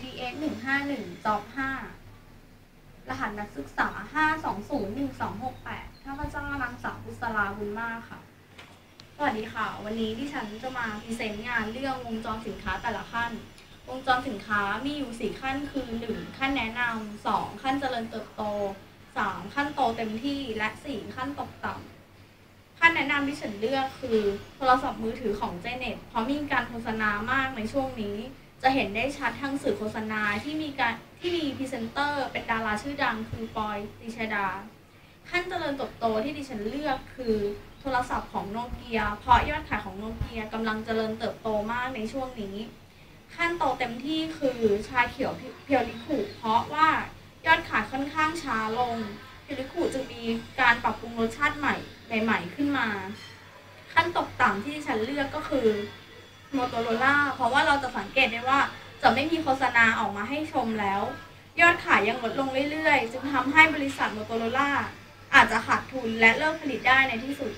ADX 151 Job 5รหัสนักศึกษา 5201268ข้าพเจ้านางสาวบุษราบุญมากค่ะ สวัสดีค่ะ วันนี้ที่ฉันจะมาพรีเซนต์งานเรื่องวงจรสินค้าแต่ละขั้น วงจรสินค้ามีอยู่ 4 ขั้นคือ 1 ขั้นแนะนำ 2 ขั้นเจริญเติบโต 3 ขั้นโตเต็มที่และ 4 ขั้นตกต่ำขั้นแนะนำที่ฉันเลือกคือ โทรศัพท์มือถือของเจเน็ตเพราะมีการโฆษณามากในช่วงนี้ จะเห็นได้ชัดทางสื่อโฆษณาที่มีการที่มีพรีเซนเตอร์ เป็นดาราชื่อดังคือปอยติชดา ขั้นเจริญเติบโตที่ดิฉันเลือกคือโทรศัพท์ของโนเกีย เพราะยอดขายของโนเกียกำลังเจริญเติบโตมากในช่วงนี้ ขั้นโตเต็มที่คือชาเขียวเพียวลิคุเพราะว่ายอดขายค่อนข้างช้าลงเพียวลิคุจึงมีการปรับปรุงรสชาติใหม่ใหม่ ๆ ขึ้นมา ขั้นตกต่ำที่ดิฉันเลือกก็คือ โมโตโรล่าเพราะว่าเราจะสังเกตได้ว่าจะไม่มีโฆษณาออกมาให้ชมแล้ว ยอดขายยังลดลงเรื่อยๆ จึงทำให้บริษัทโมโตโรล่าอาจจะขาดทุนและเลิกผลิตได้ในที่สุด